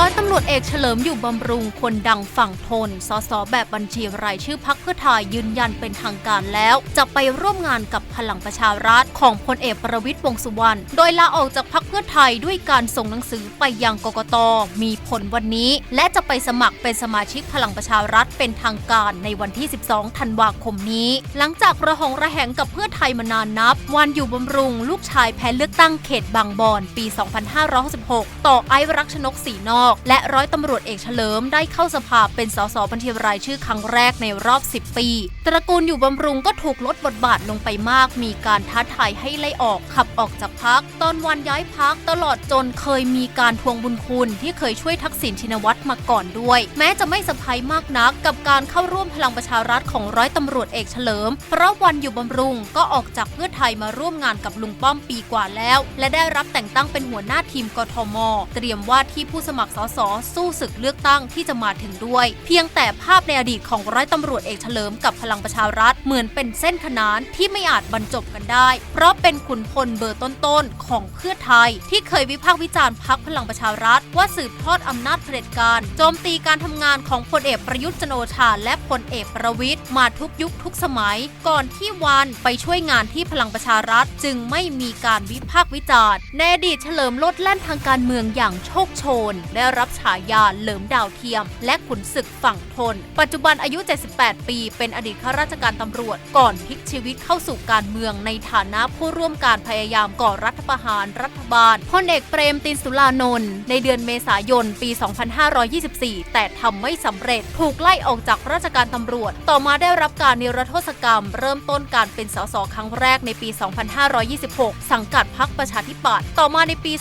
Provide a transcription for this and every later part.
ร้อยตำรวจเอกเฉลิมอยู่บำรุงคนดังฝั่งทน สสแบบบัญชีรายชื่อพักเพื่อไทยยืนยันเป็นทางการแล้ว จะไปร่วมงานกับพลังประชารัฐของพลเอกประวิตยวงสุวรรณ โดยลาออกจากพักเพื่อไทยด้วยการส่งหนังสือไปยังกกต มีผลวันนี้ และจะไปสมัครเป็นสมาชิกพลังประชารัฐเป็นทางการในวันที่ 12 ธันวาคมนี้ หลังจากระหองระแหงกับเพื่อไทยมานานนับ วันอยู่บำรุง ลูกชายแพ้เลือกตั้งเขตบางบอนปี 2566 ต่อไอรักชนกสีนอกและร้อยตำรวจเอกเฉลิมได้เข้าสภาเป็นสสบัญชีรายชื่อครั้งแรกในรอบ 10 ปี ตระกูลอยู่บำรุงก็ถูกลดบทบาทลงไปมาก มีการท้าทายให้ไล่ออกขับออกจากพัก ตอนวันย้ายพักตลอดจนเคยมีการทวงบุญคุณที่เคยช่วยทักษิณชินวัตรมาก่อนด้วย แม้จะไม่สะพายมากนักกับการเข้าร่วมพลังประชารัฐของร้อยตำรวจเอกเฉลิม เพราะวันอยู่บำรุงก็ออกจากเพื่อไทยมาร่วมงานกับลุงป้อมปีกว่าแล้ว และได้รับแต่งตั้งเป็นหัวหน้าทีมกทม เตรียมว่าที่ผู้สมัครสสสู้ศึกเลือกตั้งที่จะมาถึงด้วย เพียงแต่ภาพในอดีตของร้อยตำรวจเอกเฉลิมกับพลังประชารัฐเหมือนเป็นเส้นขนานที่ไม่อาจบรรจบกันได้ เพราะเป็นขุนพลเบอร์ต้นๆของเพื่อไทย ที่เคยวิพากษ์วิจารณ์พักพลังประชารัฐ ว่าสืบทอดอำนาจเผด็จการโจมตีการทำงานของพลเอกประยุทธ์จันโอชาและพลเอกประวิทย์มาทุกยุคทุกสมัย ก่อนที่วันไปช่วยงานที่พลังประชารัฐจึงไม่มีการวิพากษ์วิจารณ์ในอดีตเฉลิมลดแล่นทางการเมืองอย่างโชคโชนได้รับฉายาเหลิมดาวเทียม และขุนศึกฝั่งทน ปัจจุบันอายุ 78 ปี เป็นอดีตข้าราชการตำรวจ ก่อนพลิกชีวิตเข้าสู่การเมืองในฐานะผู้ร่วมการพยายามก่อรัฐประหารรัฐบาลพลเอกเปรมตินสุรานนท์ในเดือนเมษายนปี 2524 แต่ทำไม่สำเร็จถูกไล่ออกจากราชการตำรวจ ต่อมาได้รับการนิรโทษกรรม เริ่มต้นการเป็นสสครั้งแรกในปี 2526 สังกัดพรรคประชาธิปัตย์ต่อมาในปี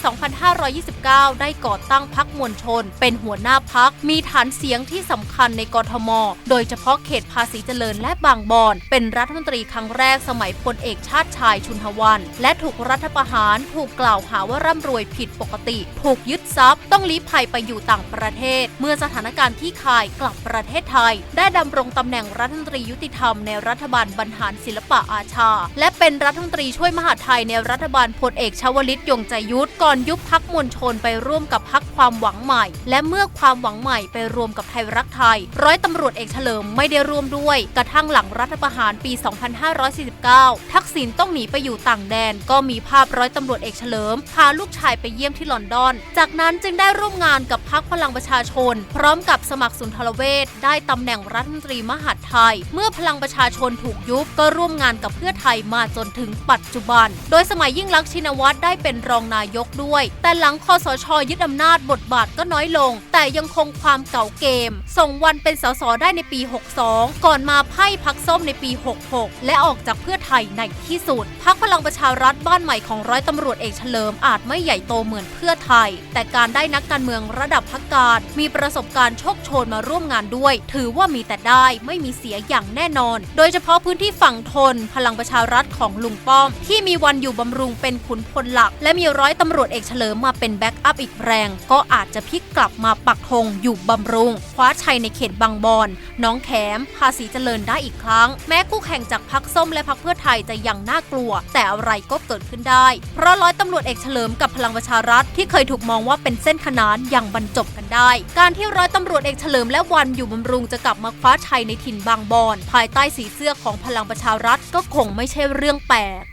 2529 ได้ก่อตั้งพรรคมวลลชน เป็นหัวหน้าพรรคมีฐานเสียงที่สำคัญในกทม โดยเฉพาะเขตภาษีเจริญและบางบอน เป็นรัฐมนตรีครั้งแรกสมัยพลเอกชาติชายชุนทวัน และถูกรัฐประหาร ถูกกล่าวหาว่าร่ำรวยผิดปกติ ถูกยึดทรัพย์ ต้องลี้ภัยไปอยู่ต่างประเทศ เมื่อสถานการณ์ที่คายกลับประเทศไทย ได้ดำรงตำแหน่งรัฐมนตรียุติธรรมในรัฐบาลบรรหารศิลปะอาชา และเป็นรัฐมนตรีช่วยมหาไทยในรัฐบาลพลเอกชวลิตยงใจยุทธก่อนยุบพักมวลชนไปร่วมกับพักความหวังใหม่ และเมื่อความหวังใหม่ไปรวมกับไทยรักไทย ร้อยตำรวจเอกเฉลิมไม่ได้ร่วมด้วย กระทั่งหลังรัฐประหารปี 2549 ทักษิณต้องหนีไปอยู่ต่างแดน ก็มีภาพร้อยตำรวจเอกเฉลิมพาลูกชายไปเยี่ยมที่ลอนดอน จากนั้นจึงได้ร่วมงานกับ พักพลังประชาชน พร้อมกับสมัครสุนทรเวชได้ตำแหน่งรัฐมนตรีมหาดไทย เมื่อพลังประชาชนถูกยุบก็ร่วมงานกับเพื่อไทยมาจนถึงปัจจุบัน โดยสมัยยิ่งลักษณ์ชินวัตรได้เป็นรองนายกด้วย แต่หลังคอสชยึดอำนาจบทบาทก็น้อยลง แต่ยังคงความเก่าเกม ส่งวันเป็นสสได้ในปี 62 ก่อนมาไพ่พักส้มในปี 66 และออกจากเพื่อไทยในที่สุดพักพลังประชารัฐบ้านใหม่ของร้อยตำรวจเอกเฉลิมอาจไม่ใหญ่โตเหมือนเพื่อไทย แต่การได้นักการเมืองระดับพักการ มีประสบการณ์โชคโชนมาร่วมงานด้วย ถือว่ามีแต่ได้ไม่มีเสียอย่างแน่นอน โดยเฉพาะพื้นที่ฝั่งทน พลังประชารัฐของลุงป้อม ที่มีวันอยู่บำรุงเป็นขุนพลหลัก และมีร้อยตำรวจเอกเฉลิมมาเป็นแบ็กอัพอีกแรง ก็อาจจะพลิกกลับมาปักธงอยู่บำรุง คว้าชัยในเขตบางบอนน้องแขม ภาษีเจริญได้อีกครั้ง แม้คู่แข่งจากพักส้มและพักเพื่อไทยจะยังน่ากลัว แต่อะไรก็เกิดขึ้นได้ เพราะร้อยตำรวจเอกเฉลิมกับพลังประชารัฐที่เคยถูกมองว่าเป็นเส้นขนานยังบรรจบกันได้ การที่ร้อยตำรวจเอกเฉลิมและวันอยู่บำรุงจะกลับมาคว้าชัยในถิ่นบางบอน ภายใต้สีเสื้อของพลังประชารัฐก็คงไม่ใช่เรื่องแปลก